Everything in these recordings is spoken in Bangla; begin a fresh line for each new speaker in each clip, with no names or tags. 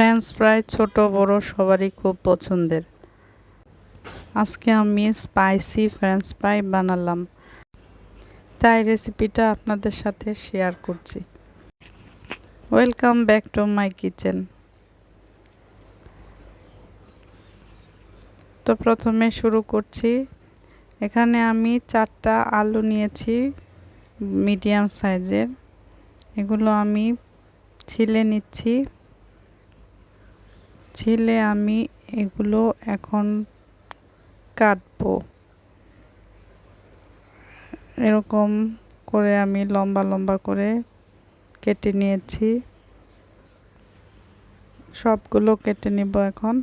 ফ্রেঞ্চ ফ্রাই ছোট বড় সবারই খুব পছন্দের। আজকে আমি স্পাইসি ফ্রেঞ্চ ফ্রাই বানালাম। তাই রেসিপিটা আপনাদের সাথে শেয়ার করছি। Welcome back to my kitchen. তো প্রথমে শুরু করছি। এখানে আমি চারটা আলু নিয়েছি মিডিয়াম সাইজের। এগুলো আমি ছিলে নিচ্ছি। ছিলে আমি এগুলো এখন কাটবো। এরকম করে আমি লম্বা লম্বা করে কেটে নিয়েছি। সবগুলো কেটে নিব এখন।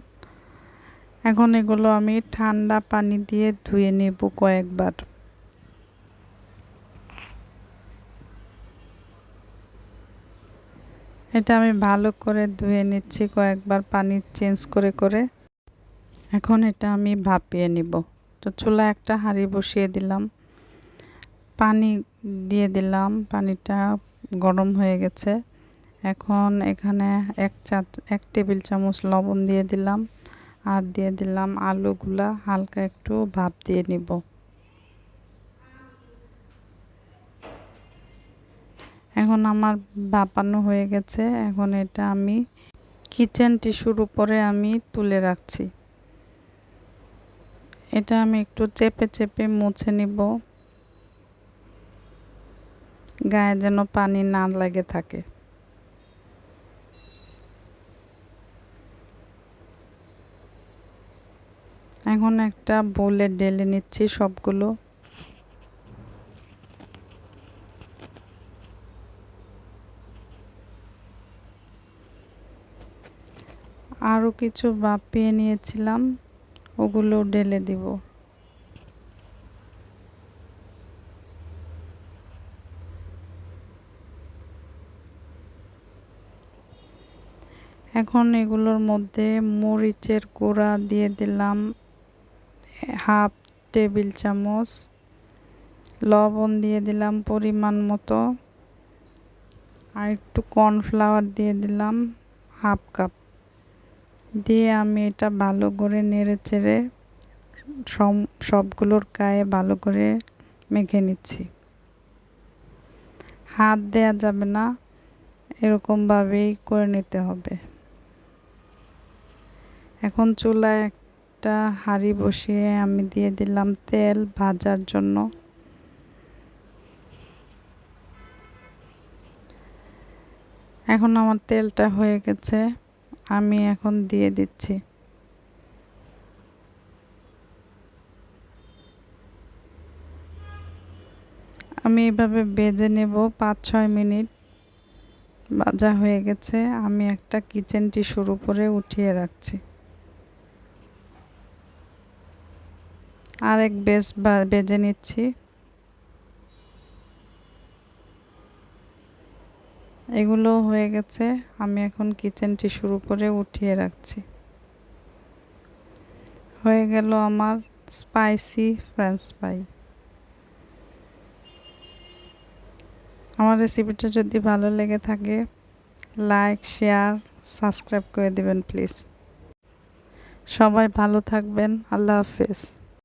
এখন এগুলো আমি ঠান্ডা পানি দিয়ে ধুয়ে নেব কয়েকবার। এটা আমি ভালো করে ধুয়ে নিচ্ছি, কয়েকবার পানি চেঞ্জ করে করে। এখন এটা আমি ভাপিয়ে নিব। তো চুলা একটা হাঁড়ি বসিয়ে দিলাম। পানি দিয়ে দিলাম, পানিটা গরম হয়ে গেছে। এখন এখানে এক চা, এক টেবিল চামচ লবণ দিয়ে দিলাম। আর দিয়ে দিলাম আলুগুলা, হালকা একটু ভাপ দিয়ে নিব। এখন আমার ভাপানো হয়ে গেছে। এখন এটা আমি কিচেন টিস্যুর উপরে আমি তুলে রাখছি। এটা আমি একটু চেপে চেপে মুছে নিব। গায়ে যেন পানি না লাগে থাকে। এখন একটা বোলে ডেলে নিচ্ছি সবগুলো। আরও কিছু বাপিয়ে নিয়েছিলাম, ওগুলো ঢেলে দিব। এখন এগুলোর মধ্যে মরিচের গুঁড়া দিয়ে দিলাম, হাফ টেবিল চামচ। লবণ দিয়ে দিলাম পরিমাণ মতো। আর একটু কর্নফ্লাওয়ার দিয়ে দিলাম, হাফ কাপ। দিয়ে আমি এটা ভালো করে নেড়ে চেড়ে সবগুলোর গায়ে ভালো করে মেখে নিচ্ছি। হাত দেয়া যাবে না, এরকমভাবেই করে নিতে হবে। এখন চুলায় একটা হাঁড়ি বসিয়ে আমি দিয়ে দিলাম তেল ভাজার জন্য। এখন আমার তেলটা হয়ে গেছে। আমি এখন দিয়ে দিচ্ছি। আমি এভাবে বেজে নেব পাঁচ ছয় মিনিট। ভাজা হয়ে গেছে। আমি একটা কিচেন টিস্যুর উপরে উঠিয়ে রাখছি। আরেক বেশ বেজে নিচ্ছি। এগুলো হয়ে গেছে। আমি এখন কিচেন টিস্যুর উপরে উঠিয়ে রাখছি। হয়ে গেল আমার স্পাইসি ফ্রেঞ্চ ফ্রাই। আমার রেসিপিটা যদি ভালো লেগে থাকে, লাইক, শেয়ার, সাবস্ক্রাইব করে দেবেন, প্লিজ। সবাই ভালো থাকবেন। আল্লাহ হাফেজ।